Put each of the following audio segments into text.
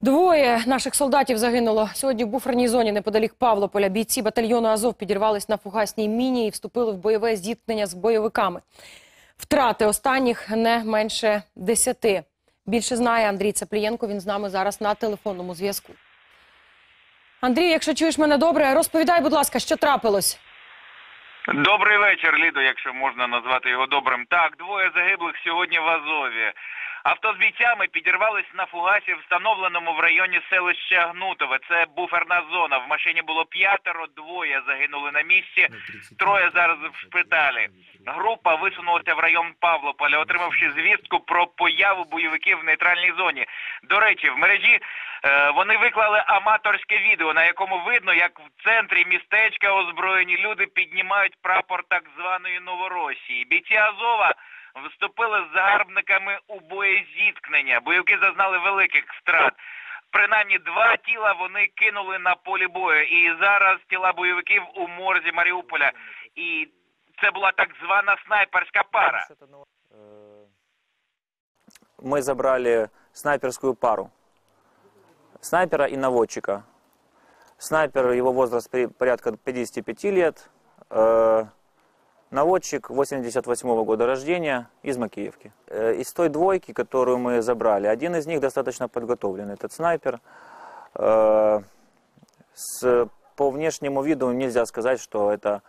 Двоє наших солдатів загинуло сьогодні в буферній зоні неподалік Павлополя. Бійці батальйону Азов підірвались на фугасній міні і вступили в бойове зіткнення з бойовиками. Втрати останніх не менше десяти. Більше знає Андрій Цаплієнко. Він з нами зараз на телефонному зв'язку. Андрій, якщо чуєш мене добре, розповідай, будь ласка, що трапилось. Добрий вечір, Лідо, якщо можна назвати його добрим. Так, двоє загиблих сьогодні в Азові. Авто з бійцями підірвались на фугасі, встановленому в районі селища Гнутове. Це буферна зона. В машині було п'ятеро, двоє загинули на місці, троє зараз в шпиталі. Група висунулася в район Павлополя, отримавши звістку про появу бойовиків в нейтральній зоні. До речі, в мережі е, вони виклали аматорське відео, на якому видно, як в центрі містечка озброєні люди піднімають прапор так званої Новоросії. Бійці Азова вступили з загарбниками у боєзіткнення. Бойовики зазнали великих втрат. Принаймні два тіла вони кинули на полі бою. І зараз тіла бойовиків у морзі Маріуполя. І це була так звана снайперська пара. мы забрали снайперскую пару. Снайпера и наводчика. Снайпер, его возраст порядка 55 лет. Э, наводчик 88 года рождения из Макеевки. Э, из той двойки, которую мы забрали, один из них достаточно подготовлен, этот снайпер. Э, с, по внешнему виду нельзя сказать, что это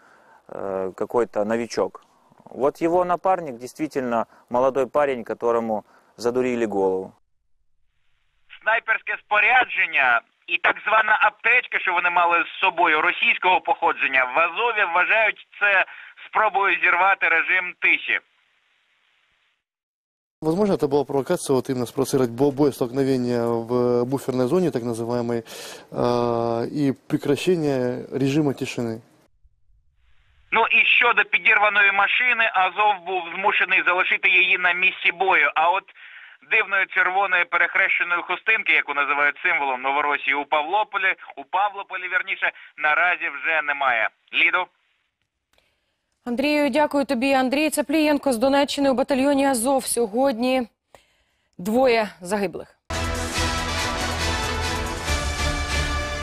э, какой-то новичок. Вот его напарник действительно молодой парень, которому задурили голову. снайперське спорядження і так звана аптечка, що вони мали з собою російського походження, в Азові вважають це спробою зірвати режим тиші. Возможно, это была провокация вот именно спровоцировать бо- боестолкновение в буферной зоне, так называемой, э, и прекращение режима тишины. Ну і щодо підірваної машини, Азов був змушений залишити її на місці бою. А от дивної червоної перехрещеної хустинки, яку називають символом Новоросії у Павлополі, у Павлополі, вірніше, наразі вже немає. Лідо. Андрію, дякую тобі. Андрій Цаплієнко з Донеччини у батальйоні Азов. Сьогодні двоє загиблих.